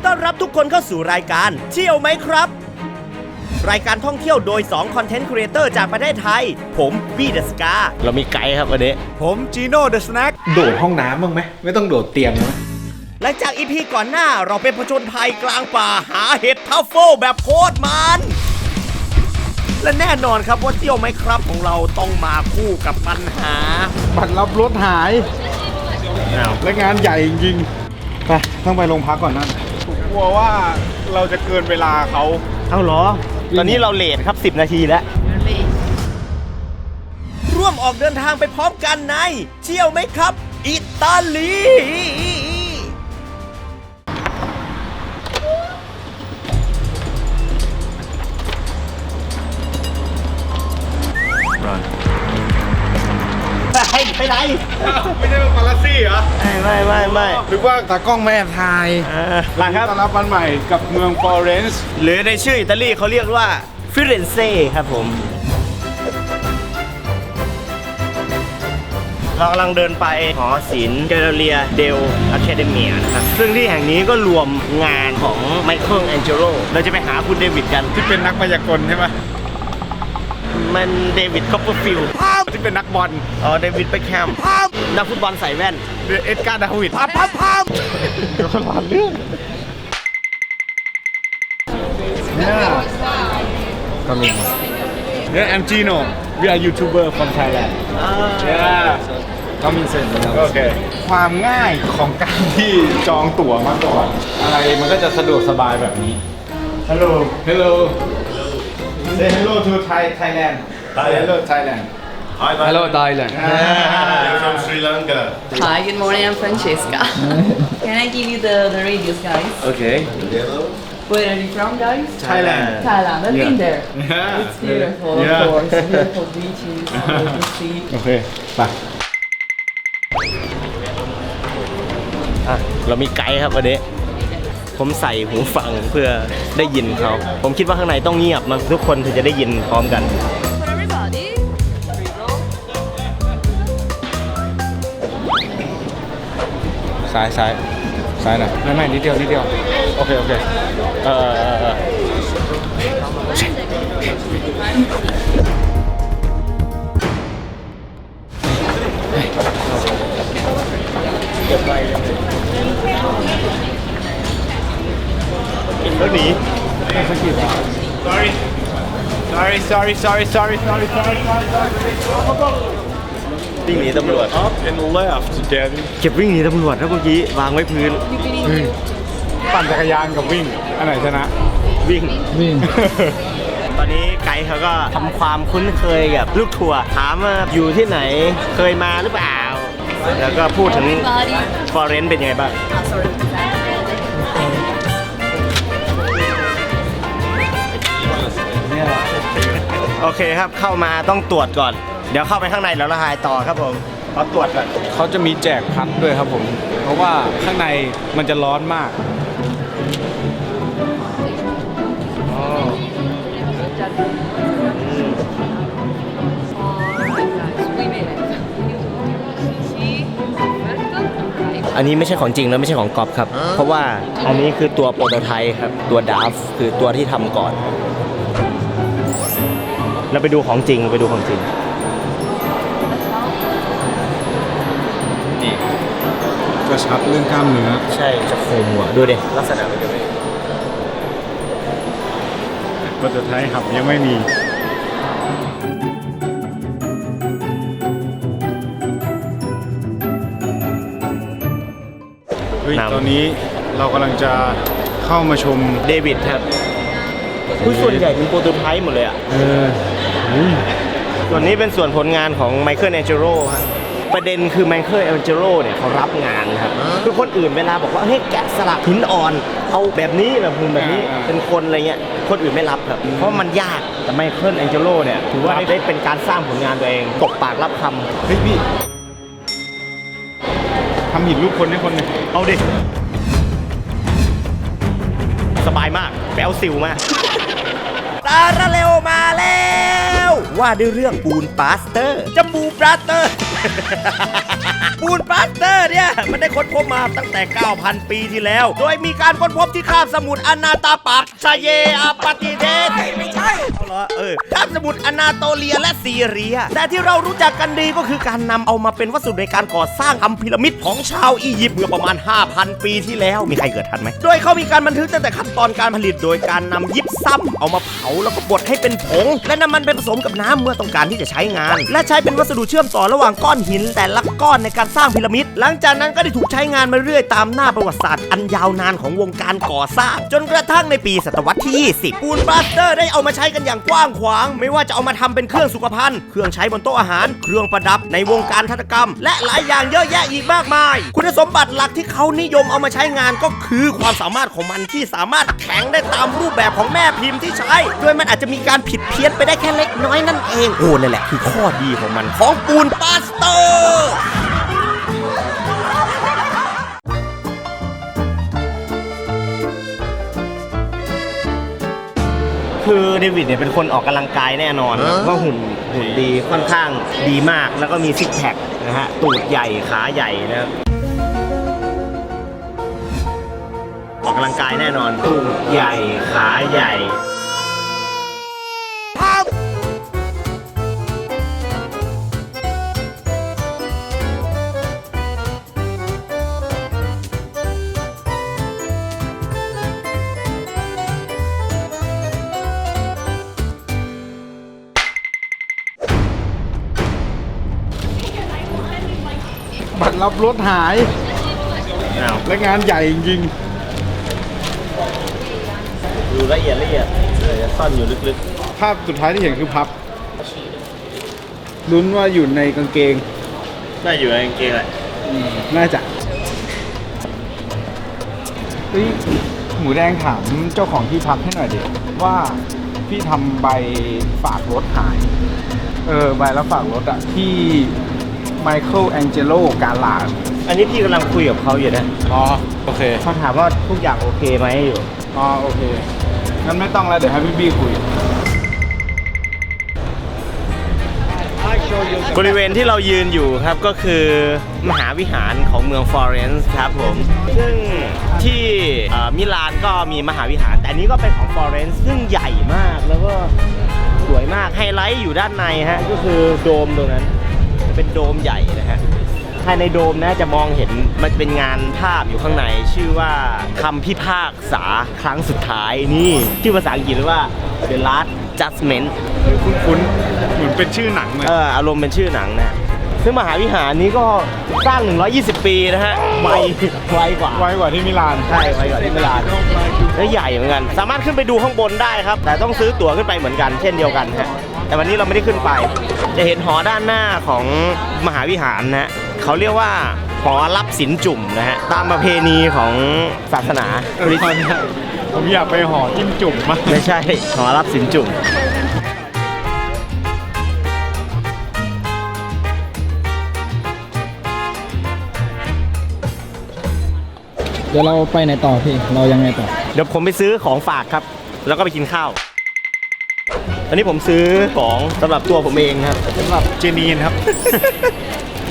ดีต้อนรับทุกคนเข้าสู่รายการ เที่ยวไหมครับ รายการท่องเที่ยวโดย2คอนเทนต์ครีเอเตอร์จากประเทศไทย ผมวีเดสกาเรามีไกด์ครับวันนี้ ผมจีโน่เดอะสแน็คโดดห้องน้ำบ้างไหมไม่ต้องโดดเตียงนะหลังจากอีพีก่อนหน้าเราไปผจญภัยกลางป่าหาเห็ดทัฟเฟิลแบบโคตรมัน และแน่นอนครับว่าเที่ยวไหมครับของเราต้องมาคู่กับปัญหา บัตรรับรถหาย และงานใหญ่จริงๆไปต้องไปโรงพักก่อนนั่น กลัวว่าเราจะเกินเวลาเขา เอาเหรอ ตอนนี้เราเลทครับ 10 นาทีแล้ว ร่วมออกเดินทางไปพร้อมกันในเที่ยวไหมครับ อิตาลี ไปไปไหน ไม่ใช่เป็นปาราซี่เหรอไม่ไม่ไม่ไม่หรือว่าตากล้องแม่ไทยมาครับต้อนรับวันใหม่กับเมืองฟลอเรนซ์หรือในชื่ออิตาลีเขาเรียกว่าฟิเรนเซ่ครับผม เรากำลังเดินไปหอศิลป์แกลเลียเดลอะคาเดเมียนะครับ ซึ่งที่แห่งนี้ก็รวมงานของไมเคิลแองเจโรเราจะไปหาคุณเดวิดกัน ที่เป็นนักพยากรณ์ใช่ไหมมันเดวิดคอปเปอร์ฟิลด์ที่เป็นนักบอล อ๋อ เดวิดไปแคม นักฟุตบอลใส่แว่นเดอะเอ็ดการ์ดาวิดพับพับพับเดี๋ยวหลานเรื่องเนี่ยก็มีเนี่ยแอมจีโน่ we are YouTuber from Thailand yeah ก็มีเซ็นโอเคความง่ายของการที่จองตั๋วมาก่อนอะไรมันก็จะสะดวกสบายแบบนี้ Hello Hello Say hello to Thai Thailand Hello Thailand Hello Thailand from Sri Lanka Hi, good morning. I'm Francesca. Can I give you the, the radius, guys? Okay Where are you from, guys? Thailand Thailand. I've been there. Yeah It's beautiful, Yeah. of course. Beautiful beaches, beautiful sea. โอเคไปอะเรามีไกด์ครับวันนี้ ผมใส่หูฟังเพื่อได้ยินเขา ผมคิดว่าข้างในต้องเงียบมันทุกคนถึงจะได้ยินพร้อมกัน ซ้ายซ้ายซ้ายหน่อยไม่ไม่นิดเดียวนิดเดียวโอเคโอเคเออเออเออกินแล้วหนี sorry sorry sorry sorry sorry sorry sorry sorry วิ่งหนีตำรวจ up and left daddy เก็บวิ่งหนีตำรวจครับเมื่อกี้วางไว้พื้นปั่นจักรยานกับวิ่ง อันไหนชนะ วิ่ง วิ่ง ตอนนี้ไกด์เขาก็ทำความคุ้นเคยกับลูกทัวร์ถามว่าอยู่ที่ไหนเคยมาหรือเปล่า แล้วก็พูดถึง Everybody. ฟอเรนซ์เป็นยังไงบ้าง Ah, sorry. โอเคครับเข้ามาต้องตรวจก่อน เดี๋ยวเข้าไปข้างในแล้วละหายต่อครับผมขอตรวจก่อนเขาจะมีแจกพัดด้วยครับผม เพราะว่าข้างในมันจะร้อนมาก Alright, guys. We made it. See? Perfetto. อันนี้ไม่ใช่ของจริงแล้วไม่ใช่ของก๊อปครับ เพราะว่าอันนี้คือตัวโปรโตไทป์ครับ ตัวดาฟคือตัวที่ทำก่อน เราไปดูของจริงไปดูของจริง กระชับเรื่องกล้ามเนื้อใช่จะโคมหัวดูดิลักษณะมันจะไม่ภาษาไทยหับยังไม่มีเฮ้ยตอนนี้เรากำลังจะเข้ามาชมเดวิดครับผู้ส่วนใหญ่เป็นโปรโตไทป์หมดเลยอะ เออ ส่วนนี้เป็นส่วนผลงานของไมเคิลแองเจโรฮะประเด็นคือไมเคิลแองเจโรเนี่ยเขารับงานครับคือคนอื่นเวลาบอกว่าเฮ้ยแกะสลักหินอ่อน เอาแบบนี้แบบหุ่นแบบนี้อ่า เป็นคนอะไรเงี้ยคนอื่นไม่รับครับเพราะมันยากแต่ไมเคิลแองเจโรเนี่ยถือว่าได้เป็นการสร้างผลงานตัวเองตกปากรับคำ เฮ้ยพี่ทำหินรูปคนให้คนหนึ่งเอาดิ สบายมากแปลวสิวมาก ตาระเร็วมาแล้ว ว่าด้วยเรื่องปูนปาสเตอร์จมูกปาสเตอร์ ปูนปลาสเตอร์เนี่ย มันได้ค้นพบมาตั้งแต่ 9,000 ปีที่แล้ว โดยมีการค้นพบที่คาบสมุทรอนาตาปักชาเยอาปาติเทสไม่ใช่เอาเหรอเออคาบสมุทรอนาโตเลียและซีเรีย แต่ที่เรารู้จักกันดีก็คือการนำเอามาเป็นวัสดุในการก่อสร้างทำพีระมิดของชาวอียิปต์เมื่อประมาณ 5,000 ปีที่แล้วมีใครเกิดทันไหมโดยเขามีการบันทึกตั้งแต่ขั้นตอนการผลิตโดยการนำยิปซัมเอามาเผาแล้วก็บดให้เป็นผง และนำมันไปผสมกับน้ำเมื่อต้องการที่จะใช้งาน และใช้เป็นวัสดุเชื่อมต่อระหว่างก้อนอนหินแต่ละก้อนในการสร้างพีระมิด หลังจากนั้นก็ได้ถูกใช้งานมาเรื่อยตามหน้าประวัติศาสตร์อันยาวนานของวงการก่อสร้าง จนกระทั่งในปีศตวรรษที่ 20 ปูนบลัสเตอร์ได้เอามาใช้กันอย่างกว้างขวาง ไม่ว่าจะเอามาทำเป็นเครื่องสุขภัณฑ์ เครื่องใช้บนโต๊ะอาหาร เครื่องประดับในวงการทัตกรรม และหลายอย่างเยอะแยะอีกมากมาย คุณสมบัติหลักที่เขานิยมเอามาใช้งานก็คือความสามารถของมันที่สามารถแข็งได้ตามรูปแบบของแม่พิมพ์ที่ใช้ โดยมันอาจจะมีการผิดเพี้ยนไปได้แค่เล็กน้อยนั่นเอง โอ้นั่นแหละคือข้อดีของมันของปูนปาสเตอร์คือเดวิดเนี่ยเป็นคนออกกำลังกายแน่นอนก็หุ่นหุ่นดีค่อนข้างดีมากแล้วก็มีซิกแพคนะฮะตูดใหญ่ขาใหญ่นะครับออกกำลังกายแน่นอนตูดใหญ่ขาใหญ่ รรับรถหาย อ้าวและงานใหญ่จริงดูละเอียดละเอียดเดี๋ยวจะซ่อนอยู่ลึกๆภาพสุดท้ายที่เห็นคือพับลุ้นว่าอยู่ในกางเกงๆได้อยู่ในกางเกงแหละน่าจะเฮ้ยหมูแดงถามเจ้าของที่พักให้หน่อยดิว่าพี่ทำใบฝากรถหาย เออใบรับฝากรถอะที่ ไมเคิลแองเจโลกาลาอันนี้พี่กำลังคุยกับเขาอยู่นะอ๋อ โอเค เขาถามว่าทุกอย่างโอเคไหมอยู่ อ๋อ โอเค งั้นไม่ต้องแล้ว เดี๋ยวให้พี่บี้คุย บริเวณที่เรายืนอยู่ครับก็คือมหาวิหารของเมืองฟลอเรนซ์ครับผม ซึ่งที่เอ่อมิลานก็มีมหาวิหาร แต่อันนี้ก็เป็นของฟลอเรนซ์ซึ่งใหญ่มากแล้วก็สวยมากไฮไลท์อยู่ด้านในฮะก็คือโดมตรงนั้นจะ เป็นโดมใหญ่นะฮะภายในโดมนะจะมองเห็นมันเป็นงานภาพอยู่ข้างใน ชื่อว่าคำพิพากษาครั้งสุดท้ายนี่ชื่อภาษาอังกฤษว่า The Last Judgment คุ้นๆเหมือนเป็นชื่อหนังเลยเอออารมณ์เป็นชื่อหนังนะซึ่งมหาวิหารนี้ก็สร้าง 120 ปีนะฮะไวไวกว่าไวกว่าที่มิลานใช่ไวกว่าที่มิลานและใหญ่เหมือนกัน สามารถขึ้นไปดูข้างบนได้ครับ แต่ต้องซื้อตั๋วขึ้นไปเหมือนกัน เช่นเดียวกันฮะ แต่วันนี้เราไม่ได้ขึ้นไป จะเห็นหอด้านหน้าของมหาวิหารนะฮะเขาเรียกว่าหอรับสินจุ่มนะฮะตามประเพณีของศาสนาเออผมอยากไปหอจิ้มจุ่มมากไม่ใช่หอรับสินจุ่มเดี๋ยวเราไปไหนต่อพี่ เรายังไงต่อ เดี๋ยวผมไปซื้อของฝากครับ แล้วก็ไปกินข้าว อันนี้ผมซื้อของสำหรับตัวผมเองครับสำหรับเจนีนครับ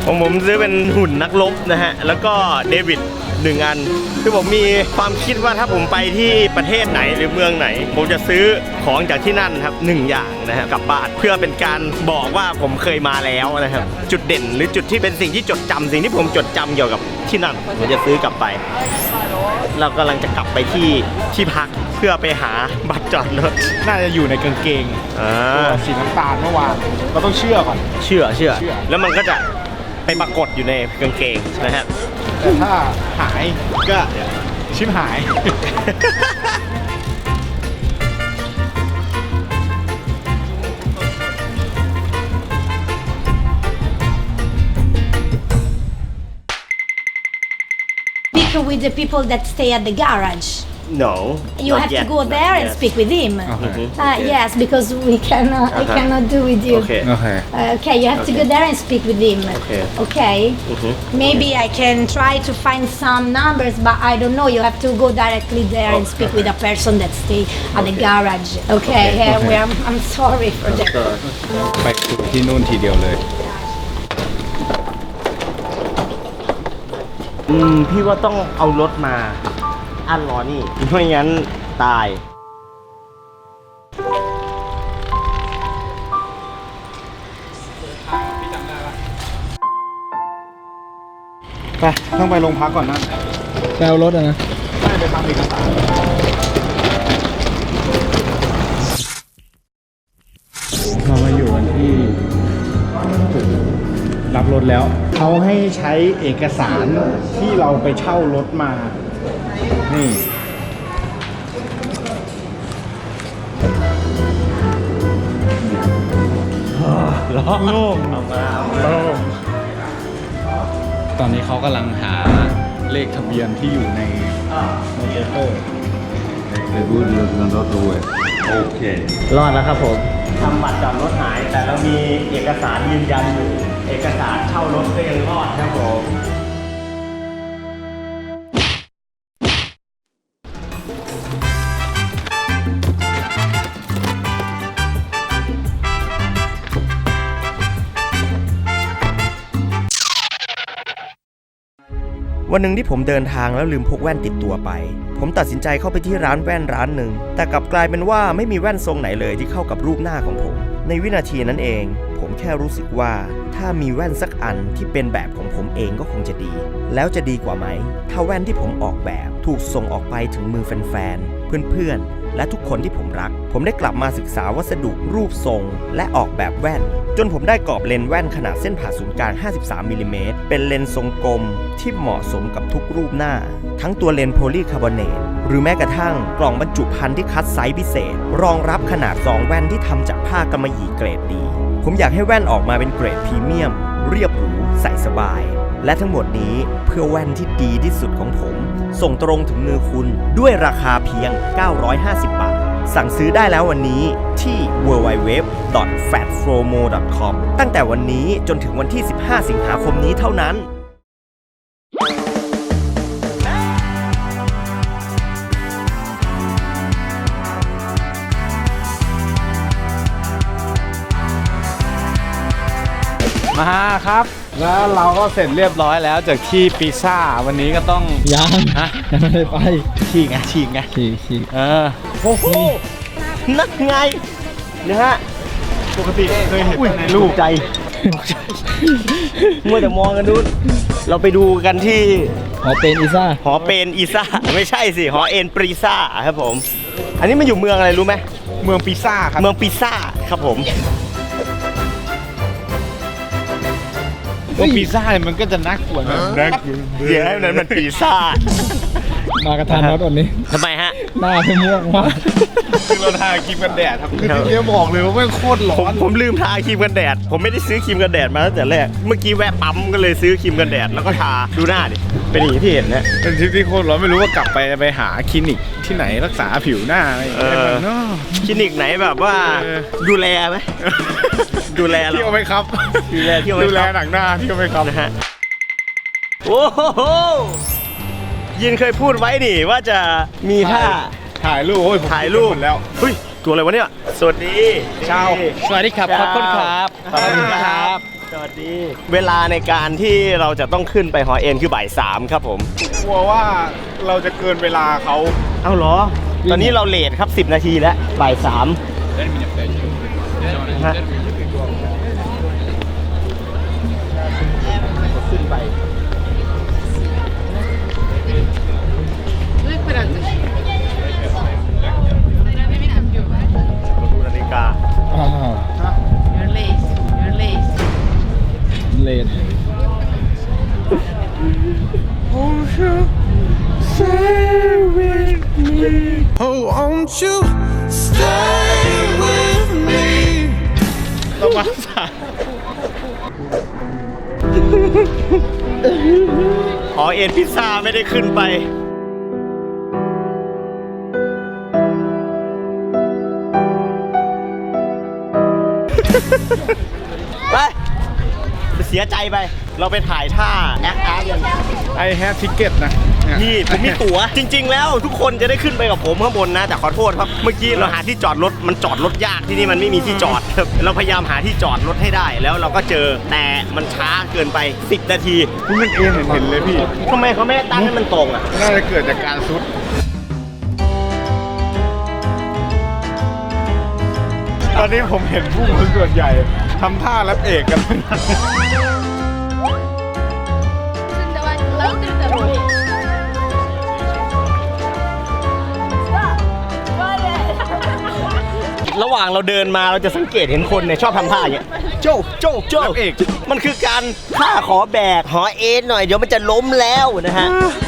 ของผมซื้อเป็นหุ่นนักรบนะฮะ แล้วก็เดวิดหนึ่งอัน คือผมมีความคิดว่าถ้าผมไปที่ประเทศไหนหรือเมืองไหน ผมจะซื้อของจากที่นั่นครับหนึ่งอย่างนะฮะกลับบ้านเพื่อเป็นการบอกว่าผมเคยมาแล้วนะครับ จุดเด่นหรือจุดที่เป็นสิ่งที่จดจำสิ่งที่ผมจดจำเกี่ยวกับที่นั่น ผมจะซื้อกลับไป เรากำลังจะกลับไปที่ที่พักเพื่อไปหาบัตรจอดรถ น่าจะอยู่ในกางเกงอ่าตัวสีน้ำตาลเมื่อวานเราต้องเชื่อก่อน เชื่อเชื่อ เชื่อ แล้วมันก็จะไปปรากฏอยู่ในกางเกงนะฮะแต่ถ้าหายก็ชิบหาย speak with the people that stay at the garage. no You not have yet, to go not there and yet. speak with him. Mhm. Uh, yes, because we cannot. I Uh-huh. cannot do with you. โอเค โอเค Uh, okay, you have to go there and speak with him. Okay. Okay. Mhm. Maybe I can try to find some numbers, but I don't know. You have to go directly there and speak with a person that stay at the garage. Okay. Yeah, we are, I'm sorry for that. ไปสู่ที่นู่นทีเดียวเลย อืมพี่ว่าต้องเอารถมาอันรอนี่ไม่งั้นตาย ไปต้องไปโรงพักก่อนนะแปลรถอะนะ ได้ไปทำเอกสาร รถแล้วเขาให้ใช้เอกสารที่เราไปเช่ารถมา นี่ล้อโล่งตอนนี้เขากำลังหาเลขทะเบียนที่อยู่ในในเอเต อร์รอดแล้วครับผมทำบัตรจอดรถหาย แต่เรามีเอกสารยืนยันอยู่เอกสารเช่ารถก็ยังรอดครับผม วันหนึ่งที่ผมเดินทางแล้วลืมพกแว่นติดตัวไป ผมตัดสินใจเข้าไปที่ร้านแว่นร้านหนึ่ง แต่กลับกลายเป็นว่าไม่มีแว่นทรงไหนเลยที่เข้ากับรูปหน้าของผม ในวินาทีนั้นเอง ผมแค่รู้สึกว่าถ้ามีแว่นสักอันที่เป็นแบบของผมเองก็คงจะดี แล้วจะดีกว่าไหม ถ้าแว่นที่ผมออกแบบถูกส่งออกไปถึงมือแฟนๆ เพื่อนๆและทุกคนที่ผมรัก ผมได้กลับมาศึกษาวัสดุรูปทรง และออกแบบแว่น จนผมได้กรอบเลนส์แว่นขนาดเส้นผ่าศูนย์กลาง 53มิลลิเมตรเป็นเลนส์ทรงกลมที่เหมาะสมกับทุกรูปหน้า ทั้งตัวเลนส์โพลีคาร์บอเนตหรือแม้กระทั่งกล่องบรรจุภัณฑ์ที่คัดไซส์พิเศษ รองรับขนาด2แว่นที่ทำจากผ้ากำมะหยี่เกรดดี ผมอยากให้แว่นออกมาเป็นเกรดพรีเมียม เรียบหรูใส่สบาย และทั้งหมดนี้เพื่อแว่นที่ดีที่สุดของผม ส่งตรงถึงมือคุณด้วยราคาเพียง 950 บาท สั่งซื้อได้แล้ววันนี้ที่ www.fatfromo.com ตั้งแต่วันนี้จนถึงวันที่ 15 สิงหาคมนี้เท่านั้นมาครับ แล้วเราก็เสร็จเรียบร้อยแล้วจากที่ปิซ่าวันนี้ก็ต้องยังฮะยังไม่ได้ไปฉีกไงฉีกไงขี่ขี่เออโอ้โหนักไงนะฮะปกติเคยเห็นแต่ในรูปใจมัวแต่มองกันดูนเราไปดูกันที่หอเป็นอีซ่าหอเปนอีซ่าไม่ใช่สิหอเอ็นปรีซ่าครับผม อันนี้มันอยู่เมืองอะไรรู้ไหมเมืองปิซ่าครับเมืองปิซ่าครับผม เมืองปิซ่าเนี่ยมันก็จะน่ากลัวนะน่ากลัวเดี๋ยวให้นั้นมันปีซ่าจ มากระทานรถวันนี้ ทำไมฮะ หน้าไม่ม่วงมากคือเราทาครีมกันแดดครับคือครับที่เนี้ยบอกเลยว่าแม่งโคตรร้ผอมนผมลืมทาครีมกันแดด ผมไม่ได้ซื้อครีมกันแดดมาตั้งแต่แรก เมื่อกี้แวะปั๊มก็เลยซื้อครีมกันแดดแล้วก็ทาดูหน้าดิ เป็นอย่างนี้ที่เห็นนะ เป็นทริปที่โคตรร้อนไม่รู้ว่ากลับไปไปหาคลินิกที่ไหนรักษาผิวหน้าอะไรอย่างเงี้ยเออเนาะคลินิกไหนแบบว่าเออ ดูแลไหม ดูแลเรา เที่ยวไหมครับดูแลเที่ยวไหมครับ ดูแลหนังหน้าเที่ยวไหมครับ นะฮะ โอ้โห ยินเคยพูดไว้นี่ว่าจะมีท่าถ่ายรูปโอ้ยผมถ่ายรูปหมดแล้วเฮ้ยตัวอะไรวะเนี่ย สวัสดีเช้าสวัสดีครับขอบคุณครับขอบคุณครับสวัสดี เวลาในการที่เราจะต้องขึ้นไปหอเอ็นคือบ่ายสามครับผมกลัวว่าเราจะเกินเวลาเขาเอาเหรอ ตอนนี้เราเลทครับ 10 นาทีแล้วบ่ายสาม กาอ้าว You're late. You're late. เลดต้องมาสายหอเอ็นพิซซ่าไม่ได้ขึ้นไป ไป let's เสียใจไป เราไปถ่ายท่าแอคอาร์กัน I have ticket นะเนี่ยนี่ผมมีตั๋ว จริง ๆ แล้วทุกคนจะได้ขึ้นไปกับผมข้างบนนะ แต่ขอโทษครับ เมื่อกี้เราหาที่จอดรถมันจอดรถยากที่นี่มันไม่มีที่จอดครับเราพยายามหาที่จอดรถให้ได้ แล้วเราก็เจอแต่มันช้าเกินไป 10 นาทีคุณมันเองเห็นๆเลยพี่ทำไมเขาไม่ตั้งให้มันตรงอะ น่าจะเกิดจากการซุด ตอนนี้ผมเห็นผู้คนส่วนใหญ่ทำท่ารับเอกกันระหว่างเราเดินมาเราจะสังเกตเห็นคนเนี่ยชอบทำท่าอย่างเงี้ยโจ้โจ้โจ้รับเอก มันคือการท่าขอแบกหอเอ็นหน่อยเดี๋ยวมันจะล้มแล้วนะฮะ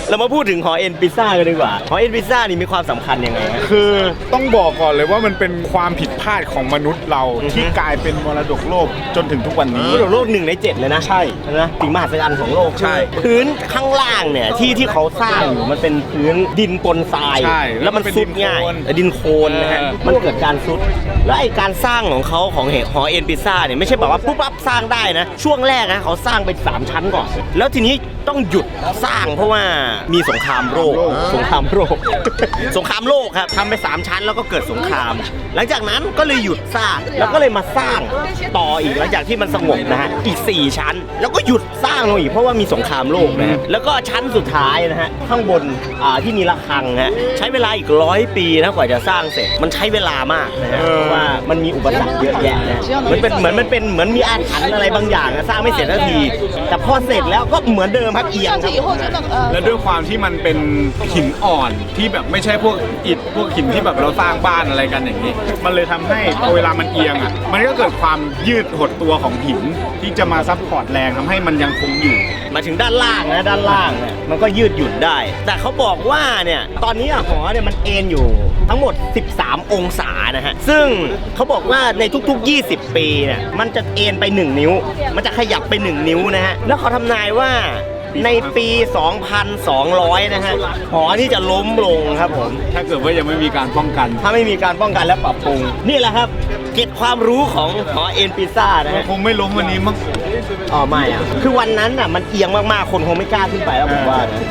เรามาพูดถึงหอเอ็นพิซซ่ากันดีกว่า หอเอ็นพิซซ่านี่มีความสำคัญยังไงฮะ คือต้องบอกก่อนเลยว่ามันเป็นความผิดพลาดของมนุษย์เราอือฮึ ที่กลายเป็นมรดกโลกจนถึงทุกวันนี้มรดกโลกหนึ่งในเจ็ดเลยนะใช่นะสิ่งมหัศจรรย์ของโลกใช่พื้นข้างล่างเนี่ยที่ที่เขาสร้างอยู่มันเป็นพื้นดินปนทรายใช่แล้วมันแล้วมันเป็นซุดง่ายดินโคลนเออดินโคลนนะฮะเออ มันเกิดการซุดแล้วไอ้การสร้างของเขาของหอเอ็นพิซซ่าเนี่ยไม่ใช่แบบว่าปุ๊บปั๊บสร้างได้นะช่วงแรกนะเขาสร้างไปสามชั้นก่อน แล้วทีนี้ต้องหยุดสร้างเพราะว่ามีสงครามโลกสงครามโลกสงครามโลกครับทำไปสามชั้นแล้วก็เกิดสงคราม หลังจากนั้นก็เลยหยุดสร้างแล้วก็เลยมาสร้างต่ออีกหลังจากที่มันสงบนะฮะอีก 4 ชั้น แล้วก็หยุดสร้างลงอีกเพราะว่ามีสงครามโลกนะฮะแล้วก็ชั้นสุดท้ายนะฮะข้างบนอ่าที่มีระฆังฮะใช้เวลาอีกร้อยปีนะกว่าจะสร้างเสร็จมันใช้เวลามากนะฮะเพราะว่ามันมีอุปสรรคเยอะแยะนะมันเป็นเหมือนมันเป็นเหมือนมีอาถรรพ์อะไรบางอย่างนะสร้างไม่เสร็จสักที แต่พอเสร็จแล้วก็เหมือนเดิมครับเอียงครับ และด้วยความที่มันเป็นหินอ่อนที่แบบไม่ใช่พวกอิฐ พวกหินที่แบบเราสร้างบ้านอะไรกันอย่างนี้ มันเลยทำให้พอเวลามันเอียงอะมันก็เกิดความยืดหดตัวของหินที่จะมาซับพอร์ตแรงทำให้มันยังคงอยู่ มาถึงด้านล่างนะด้านล่างเนี่ยมันก็ยืดหยุ่นได้ แต่เขาบอกว่าเนี่ยตอนนี้อะหอเนี่ยมันเอ็นอยู่ทั้งหมด 13 องศานะฮะ ซึ่งเขาบอกว่าในทุกๆ 20 ปีเนี่ยมันจะเอ็นไป 1 นิ้ว มันจะขยับไป 1 นิ้วนะฮะ แล้วเขาทำนายว่า ในปี 2,200 นะฮะหอนี่จะล้มลงครับผม ถ้าเกิดว่ายังไม่มีการป้องกัน ถ้าไม่มีการป้องกันและปรับปรุง นี่แหละครับ เก็บความรู้ของหอเอ็นพิซซ่านะมันฮะคงไม่ล้มวันนี้มั้งอ๋อไม่อะคือวันนั้นอะมันเอียงมากๆ คนคงไม่กล้าขึ้นไปแล้วผมว่านะ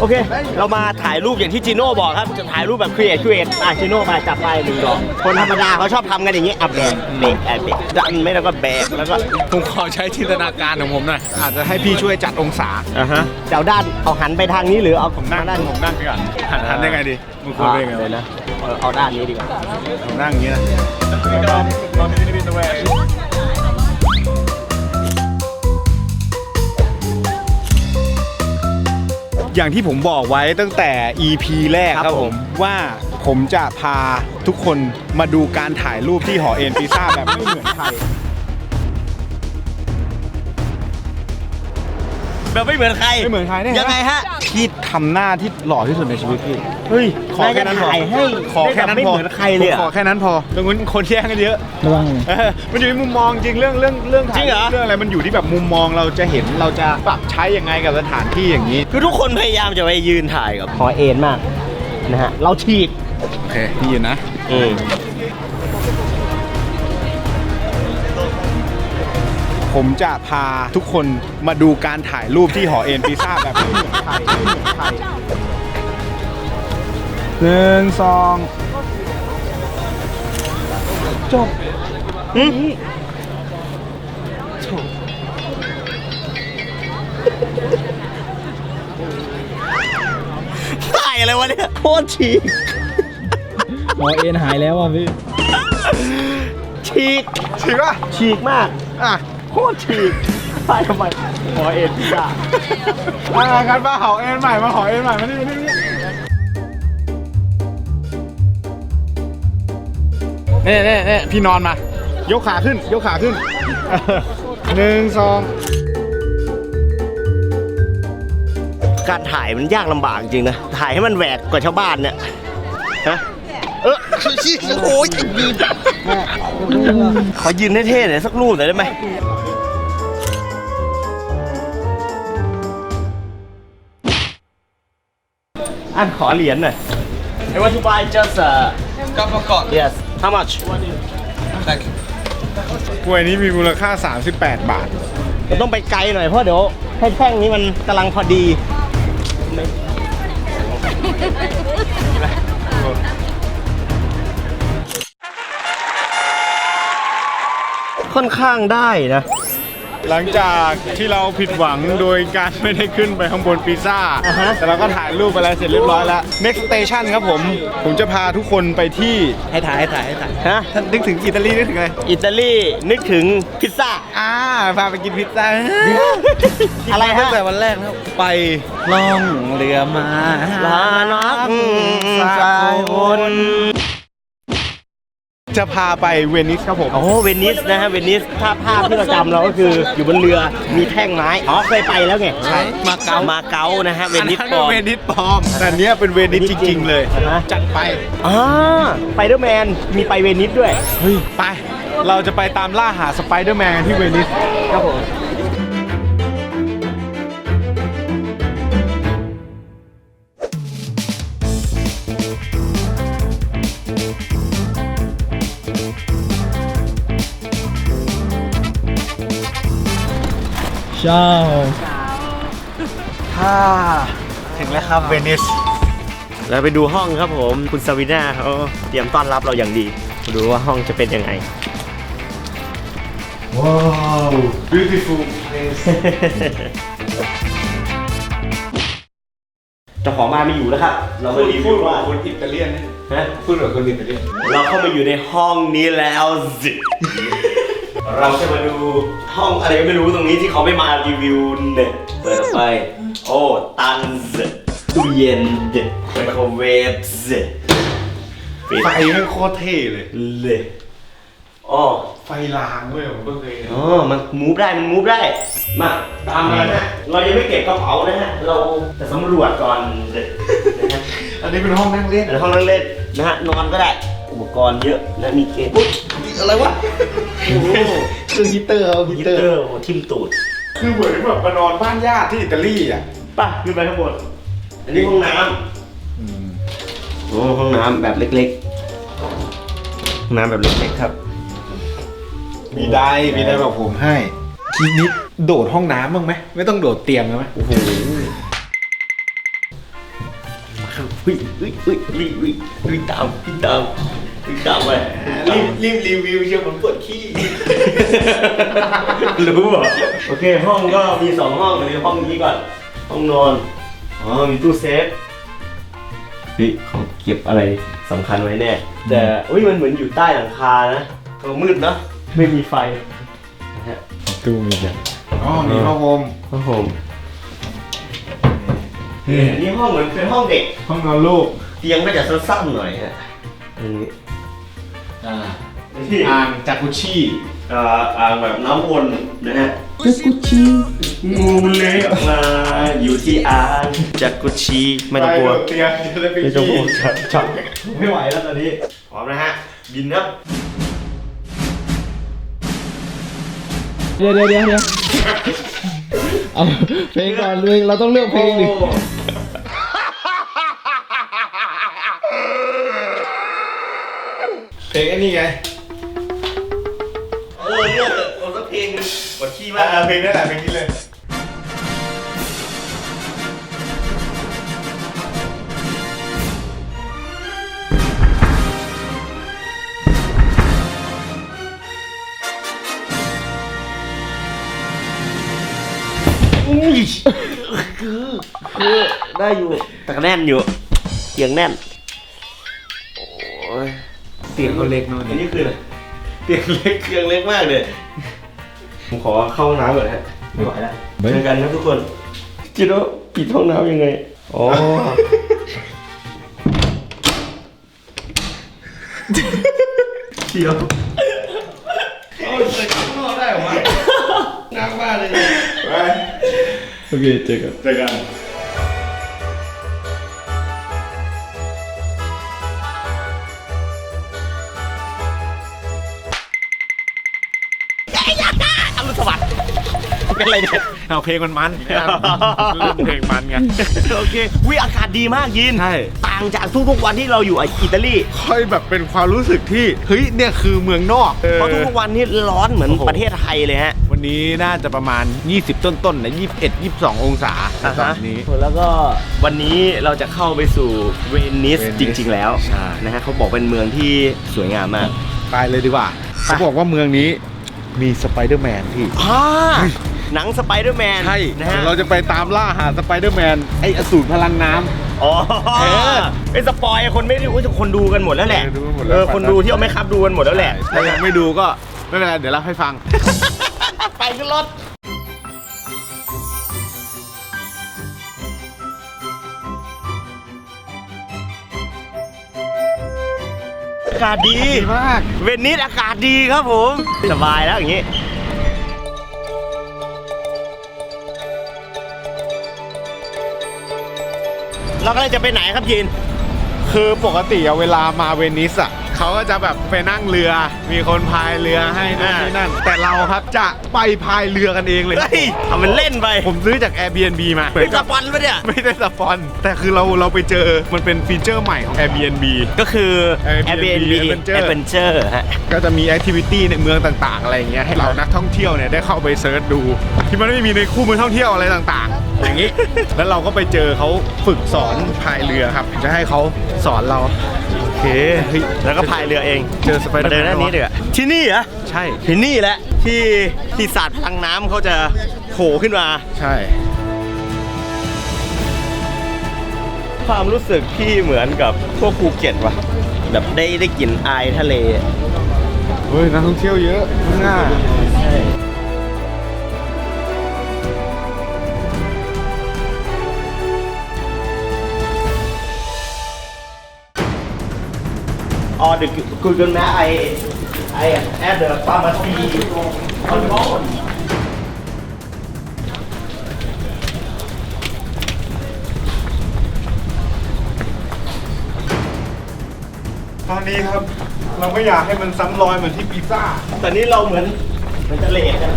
โอเค เรามาถ่ายรูปอย่างที่จิโน่บอกครับ จะถ่ายรูปแบบครีเอทครีเอทอะจิโน่มาจับไปหนึ่งดอกคนธรรมดาเขาชอบทำกันอย่างนี้อะแบกเบรกแอบเบรกดันไม่แล้วก็แบกแล้วก็ผมขอใช้จินตนาการของผมหน่อยอาจจะให้พี่ช่วยจัดองศาอะฮะเจ้าด้านเอาหันไปทางนี้หรือเอาผมนั่งด้านผมนั่งก่อนหันหันยังไงดีมึงควรเป็นยังไงเลวะยนะเออเอาด้านนี้ดีกว่าผมนั่งอย่างนี้นะ อย่างที่ผมบอกไว้ตั้งแต่ EP แรกครับผมว่าผมจะพาทุกคนมาดูการถ่ายรูปที่หอเอ็นพิซซ่าแบบไม่เหมือนใคร แบบไม่เหมือนใครไม่เหมือนใครเนี่ย ยังไงฮะพี่ทำหน้าที่หล่อที่สุดในชีวิตพี่ เฮ้ยขอแค่นั้นพอถ่ายให้ขอแค่นั้นไม่พอเหมือนใครเลยผมอะขอแค่นั้นพอตรงนู้นคนแย่งกันเยอะ ระวัง เออมันอยู่ที่มุมมองจริงเรื่องเรื่องเรื่องถ่ายจริงเหรอ เรื่องอะไรมันอยู่ที่แบบมุมมองเราจะเห็นเราจะปรับใช้ยังไงกับสถานที่อย่างนี้ คือทุกคนพยายามจะไปยืนถ่ายกับหอเอ็นมากนะฮะ เราฉีกโอเคพี่ยืนนะ อืม ผมจะพาทุกคนมาดูการถ่ายรูปที่หอเอ็นพิซซ่าแบบไม่เหมือนใครไม่เหมือนใครหนึ่งสองจบถ่ายอะไรวะเนี่ยโคตรฉีกหมอเอ็นหายแล้วอะพี่ฉีกถือว่าฉีกมาก อะ โคตรฉีกถ่ายทำไมหอเอ็นพิซซ่าอ่ากันมาหอเอ็นใหม่มาหอเอ็นใหม่มานี่นี่นี่เน่เน่เน่พี่นอนมา ยกขาขึ้น ยกขาขึ้นหนึ่งสองการถ่ายมันยากลำบากจริงนะ ถ่ายให้มันแหวกกว่าชาวบ้านเนี่ยฮะเออชี้โอ้ยจะยืนขอยืนเท่ๆหน่อยสักรูปหน่อยได้ไหม อันขอเหรียญหน่อย I want to buy just a Cup of coffee. yes how much กล้วยนี้มีมูลค่า 38 บาท เราต้องไปไกลหน่อยเพราะเดี๋ยวให้แท่งนี้มันกำลังพอดีไม่ค่อนข้างได้นะ หลังจากที่เราผิดหวังโดยการไม่ได้ขึ้นไปข้างบนพิซซ่าอ่าฮะแต่เราก็ถ่ายรูปไปแล้วเสร็จเรียบร้อยแล้ว next station ครับผม ผมจะพาทุกคนไปที่ ให้ถ่ายให้ถ่ายให้ถ่ายฮะ ท่านนึกถึงอิตาลีนึกถึงอะไร อิตาลีนึกถึงพิซซ่า อ่า พาไปกินพิซซ่าอะไรฮะ ตั้งแต่วันแรกนะครับ ไปล่องเรือมาลานักสายวน จะพาไปเวนิสครับผม โอ้โหเวนิสนะฮะเวนิสถ้าภาพที่เราจำเราก็คืออยู่บนเรือมีแท่งไม้อ๋อเคยไปแล้วไงใช่มาเก๊ามาเก๊านะฮะเวนิสอัปลอมเวนิสปลอมแต่เนี้ยเป็นเวนิสจริง ๆ เลยใช่ไหมจัดไปอ่าสไปเดอร์แมนมีไปเวนิสด้วยเฮ้ยไป เราจะไปตามล่าหาสไปเดอร์แมนที่เวนิสครับผม เช้าฮ่าถึงแล้วครับเวนิสเราไปดูห้องครับผมคุณซาวิน่าเขาเตรียมต้อนรับเราอย่างดีมาดูว่าห้องจะเป็นยังไง ว้าว beautiful place เจ้าของบ้านไม่อยู่แล้วครับ เรามารีวิวว่าคนอิตาเลียนนะฮะพูดแบบคนอิตาเลียนเราเข้ามาอยู่ในห้องนี้แล้วสิ เราจะมาดูห้องอะไรก็ไม่รู้ตรงนี้ที่เขาไม่มารีวิวเนี่ยเปิดออกไป โอ้ ตันสิตู้เย็นไมโครเวฟสิปิดไฟแม่งโคตรเท่เลยเลยอ๋อไฟลางด้วยผมก็เคยเห็นอ๋อมันมูฟได้ มันมูฟได้ มา ตามมานะ เรายังไม่เก็บกระเป๋านะฮะ เราจะสำรวจก่อนนะฮะอันนี้เป็นห้องนั่งเล่นในห้องนั่งเล่นนะฮะ นอนก็ได้อุ ปกรณ์เยอะนะมีเกมอุ๊ยอะไรวะโอ้โหคือฮีเตอร์เอาฮีฮีเตเตออร์ร์โอ้ทิมตูดคือเหมือนแบบมานอนบ้านญาติที่อิตาลีอะ ป่ะขึ้นไปข้างบนอันนี้ห้องน้ำโอ้ห้องน้ำแบบเล็กๆห้องน้ำแบบเล็กๆครับ มีได้มีได้แบบผมให้ ทีนี้โดดห้องน้ำบ้างไหม ไม่ต้องโดดเตียงเลยไหมโอ้โหมาครับเฮ้ยเฮ้ยเฮ้ยรีบรีบรีบตามรีบตาม รีบตามไปรีบรีบรีวิวเชียวผมปวดขี้รู้เหรอโอเค ห้องก็มีสองห้องเดี๋ยวห้องนี้ก่อน ห้องนอน อ๋อ มีตู้เซฟเฮ้ยเขาเก็บอะไรสำคัญไว้แน่ แต่อุ้ยมันเหมือนอยู่ใต้หลังคานะเออมืดเนอะไม่มีไฟนะฮะตู้มีอย่างอ๋อมีผ้าห่มห้องโฮมอันนี้ห้องเหมือนเป็นห้องเด็ก ห้องนอนลูก เตียงก็จะสั้นๆหน่อยฮะ อันนี้อ่าที่อ่างจากุชี่อ่าอ่างแบบน้ำวนนะฮะจักุชีงูเลื้อยออกมาอยู่ที่อ่างจักุชีไม่ต้องกลัวเตียงจะได้ไปไม่ต้องกลัขี้วจับจับไม่ไหวแล้วตอนนี้พร้อมนะฮะบินครับเดี๋ยวเดี๋ยวเดี๋ยวเดี๋ยวเอาเพลงก่อนเลยเราต้องเลือกเพลงดิ เพลงไอ้นี่ไงเออเนี่ยเอาสักเพลงหนึงกดขี้มาอ่ากเพลงนั่นแหละเพลงนี้เลยอุ้ยคือคือได้อยู่แต่ก็แน่นอยู่เตียงแน่นโอ้ยเตียงเขาเล็กเนอะอันนี้คืออะไรเตียงเล็กเตียงเล็กมากเลยผมขอเข้าห้องน้ำก่อนนะฮะไม่ไหวแล้วเจอกันครับทุกคนจิโร่ปิดห้องน้ำยังไงอ๋อเดี๋ยวเอาใส่ข้างนอกได้หรอวะน้ำบ้านเลยไปโอเคเจอกัน เจอกัน เป็นไรเนี่ยเอาเพลงมันมันเล่นเพลงมันไงโอเควิอากาศดีมากยินใช่ต่างจากทุกๆวันที่เราอยู่อิตาลีค่อยแบบเป็นความรู้สึกที่เฮ้ยเนี่ยคือเมืองนอกเพราะทุกๆวันนี่ร้อนเหมือนโอ้โหประเทศไทยเลยฮะ วันนี้น่าจะประมาณ 20 ต้นๆนะ21 22 องศาตอนนี้แล้วก็วันนี้เราจะเข้าไปสู่เวนิสเวนิสจริง ๆ แล้วใช่นะฮะเขาบอกเป็นเมืองที่สวยงามมากไปเลยดีกว่าเขาบอกว่าเมืองนี้มีสไปเดอร์แมนที่อ่า หนังสไปเดอร์แมนใช่นะฮะเราจะไปตามล่าหาสไปเดอร์แมนไออสูรพลังน้ำ อ๋อเออ เป็นสปอยคนไม่รู้คนดูกันหมดแล้วแหละเออดูกันหมดแล้ว เออคนดูที่เอาไม่ครับดูกันหมดแล้วแหละถ้ายังไม่ดูก็ไม่เป็นไรเดี๋ยวเล่าให้ฟัง ไปขึ้นรถ อากาศดีมาก เวนิสอากาศดีครับผม สบายแล้วอย่างนี้ เราก็เลยจะไปไหนครับยินคือปกติอะเวลามาเวนิสอะเขาก็จะแบบไปนั่งเรือ มีคนพายเรือให้นู่นอ่านี่นั่น แต่เราครับจะไปพายเรือกันเองเลย เฮ้ยทำมันเล่นไป ผมซื้อจาก Airbnb มาเป็นสปอนปะเนี่ย ไม่ได้สปอน แต่คือเราเราไปเจอมันเป็นฟีเจอร์ใหม่ของ Airbnb ก็คือ Airbnb Airbnb Adventure Adventure ฮะ ก็จะมีแอคทิวิตี้ในเมืองต่างๆ อะไรอย่างเงี้ยให้เรานักท่องเที่ยวเนี่ยได้เข้าไปเซิร์ชดู ที่มันไม่มีในคู่มือท่องเที่ยวอะไรต่างๆ อย่างงี้ แล้วเราก็ไปเจอเขาฝึกสอนพายเรือครับ จะให้เขาสอนเรา โอเคเฮ้ยแล้วก็พายเรือเองเจอสไปเดอร์แมนมาเดินด้านนี้เดือที่นี่เหรอใช่ ที่นี่แหละที่ที่ศาสตร์พลังน้ำเขาจะโผล่ขึ้นมา ใช่ ความรู้สึกที่เหมือนกับพวกภูเก็ตว่ะแบบได้ได้กลิ่นอายทะเล เฮ้ยนักท่องเที่ยวเยอะข้างหน้า Oh, the Google Map, I, I add the pharmacy on board. ตอนนี้ครับ เราไม่อยากให้มันซ้ำรอยเหมือนที่พิซซ่าตอนนี้เราเหมือนเหมือนจะเลทกัน